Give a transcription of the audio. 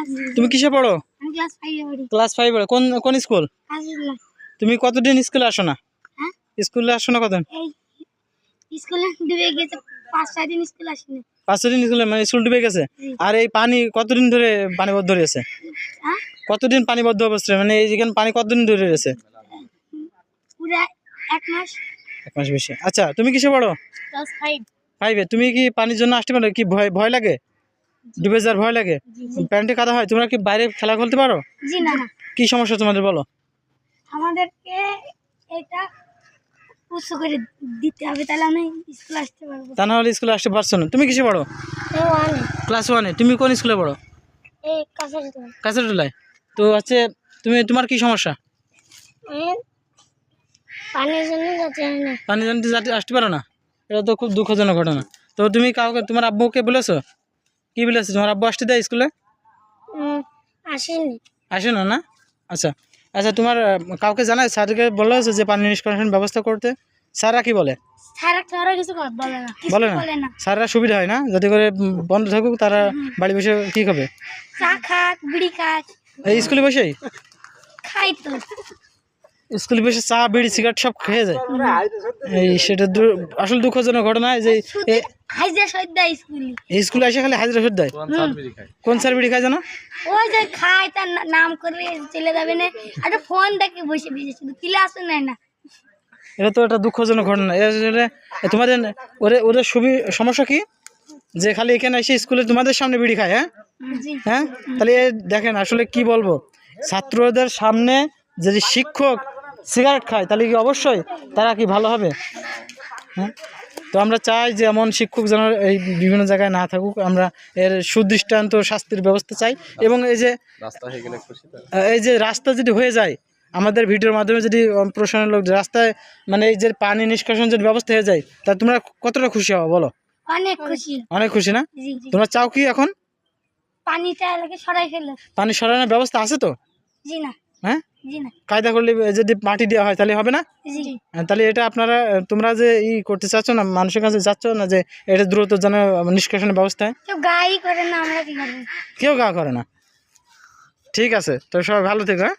আছি। তুমি কিসে পড়ো? ক্লাস ফাইভে কোন কোন স্কুল তুমি কতদিন স্কুলে আসো না? হ্যাঁ? স্কুলে আসো না কতদিন? স্কুলে পাঁচ দিন মানে স্কুল ডুবে গেছে? আর এই পানি কতদিন ধরে পানিবদ্ধ রয়েছে? হ্যাঁ? কতদিন পানিবদ্ধ অবস্থায়? মানে এই যেখানে পানি কতদিন ধরে রয়েছে? এক মাস। এক মাস বেশি। আচ্ছা তুমি কিসে পড়ো? ফাইভে তুমি কি পানির জন্য আসতে পারো? কি ভয় ভয় লাগে? ডুবে যাওয়ার ভয় লাগে? প্যান্টে কাদা হয় তোমরা কি বাইরে খেলা খেলতে পারো? জি না। না কি সমস্যা তোমাদের বলো? আমাদেরকে এটা উৎস করে দিতে হবে তাহলে আমি স্কুল আসতে পারব। তা না হলে স্কুলে আসতে পারছ না। তুমি কিসে পড়ো? ক্লাস ওয়ানে তুমি কোন স্কুলে পড়ো? এই কাছে যেতে হবে কাছাটোলায় তো হচ্ছে তুমি তোমার কি সমস্যা? পানির জন্য আসতে পারো না? এটা তো খুব দুঃখজনক ঘটনা। তো তুমি কাউকে তোমার আব্বুকে বলেছ? কি বলেছ তোমার আব্বু আসতে দেয় স্কুলে? আসেনি। আসে না? না আচ্ছা। আচ্ছা তোমার কাউকে জানায়? স্যারকে বলা হয়েছে যে পানি নিষ্কাশন ব্যবস্থা করতে? স্যাররা কি বলে? বলে না। স্যাররা সুবিধা হয় না? যাতে করে বন্ধ থাকুক তারা বাড়ি বসে কি খাবে? এই স্কুলে বসেই? স্কুলে বসে চা বিড়ি সিগারেট সব খেয়ে যায়। এই সেটা আসল দুঃখজনক ঘটনা যে এ- হাইজা সদ্যা স্কুলে। স্কুলে এসে খালি হাজিরা ওষুধ দেয়? কোন স্যার বিড়ি খায়? জানো? ওই যে খায় তার নাম করে চলে যাবে না। আর ফোন দেখে বসে বসে শুধু ক্লাসও নেয় না। এটা তো একটা দুঃখজনক ঘটনা। তোমাদের ওদের ওদের সুবি সমস্যা কি? যে খালি এখানে এসে স্কুলে তোমাদের সামনে বিড়ি খায় হ্যাঁ? হ্যাঁ? তাহলে দেখেন আসলে কি বলব? ছাত্রদের সামনে যদি শিক্ষক সিগারেট খায় তাহলে কি অবশ্যই তারা কি ভালো হবে? হ্যাঁ? তো আমরা চাই যে এমন শিক্ষক যেন এই বিভিন্ন জায়গায় না থাকুক আমরা এর সুদৃষ্টান্ত শাস্তির ব্যবস্থা চাই এবং এই যে এই যে রাস্তা যদি হয়ে যায় আমাদের ভিডিওর মাধ্যমে যদি প্রশাসনের লোক রাস্তায় মানে এই যে পানি নিষ্কাশন যদি ব্যবস্থা হয়ে যায় তা তোমরা কতটা খুশি হও বলো? অনেক খুশি। অনেক খুশি না? তোমরা চাও কি এখন? পানিটা সরাই ফেলে। পানি সরানোর ব্যবস্থা আছে তো? জি না। হ্যাঁ? কায়দা করলে যদি মাটি দেওয়া হয় তাহলে হবে না? জি। তাহলে এটা আপনারা তোমরা যে ই করতে চাচ্ছ না মানুষের কাছে যাচ্ছ না যে এটা দ্রুত যেন নিষ্কাশনের ব্যবস্থা কেউ গা করে না। ঠিক আছে তো সবাই ভালো থেকো হ্যাঁ?